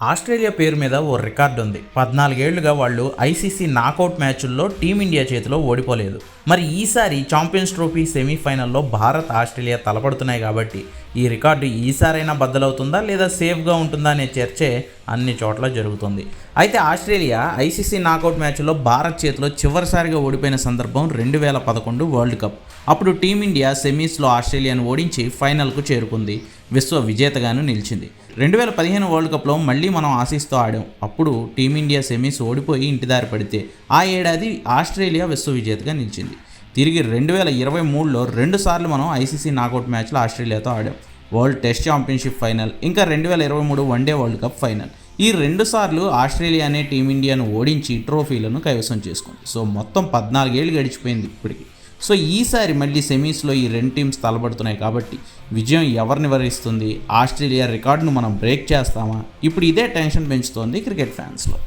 Australia పేరు మీద ఓ record ఉంది పద్నాలుగేళ్ళుగా వాళ్ళు ఐసీసీ నాకౌట్ మ్యాచ్ల్లో టీమిండియా చేతిలో ఓడిపోలేదు. మరి ఈసారి ఛాంపియన్స్ ట్రోఫీ సెమీఫైనల్లో భారత్ ఆస్ట్రేలియా తలపడుతున్నాయి కాబట్టి ఈ రికార్డు ఈసారైనా బద్దలవుతుందా లేదా సేఫ్గా ఉంటుందా అనే చర్చే అన్ని చోట్ల జరుగుతుంది. అయితే ఆస్ట్రేలియా ఐసీసీ నాకౌట్ మ్యాచ్లో భారత్ చేతిలో చివరిసారిగా ఓడిపోయిన సందర్భం రెండు వేల పదకొండు వరల్డ్ కప్. అప్పుడు టీమిండియా సెమీస్లో ఆస్ట్రేలియాను ఓడించి ఫైనల్కు చేరుకుంది. విశ్వ విజేతగాను నిలిచింది. రెండు వేల పదిహేను వరల్డ్ కప్లో మళ్ళీ మనం ఆశిస్తూ ఆడాం. అప్పుడు టీమిండియా సెమీస్ ఓడిపోయి ఇంటిదారి పడితే ఆ ఏడాది ఆస్ట్రేలియా విశ్వ విజేతగా నిలిచింది. తిరిగి రెండు వేల ఇరవై మూడులో రెండు సార్లు మనం ఐసీసీ నాకౌట్ మ్యాచ్లో ఆస్ట్రేలియాతో ఆడాం. వరల్డ్ టెస్ట్ ఛాంపియన్షిప్ ఫైనల్ ఇంకా రెండు వేల ఇరవై మూడు వన్డే వరల్డ్ కప్ ఫైనల్. ఈ రెండు సార్లు ఆస్ట్రేలియానే టీమిండియాను ఓడించి ట్రోఫీలను కైవసం చేసుకుంది. సో మొత్తం పద్నాలుగేళ్ళు గడిచిపోయింది ఇప్పటికి. సో ఈసారి మళ్ళీ సెమీస్లో ఈ రెండు టీమ్స్ తలబడుతున్నాయి కాబట్టి విజయం ఎవరిని వరిస్తుంది? ఆస్ట్రేలియా రికార్డును మనం బ్రేక్ చేస్తామా? ఇప్పుడు ఇదే టెన్షన్ పెంచుతోంది క్రికెట్ ఫ్యాన్స్లో.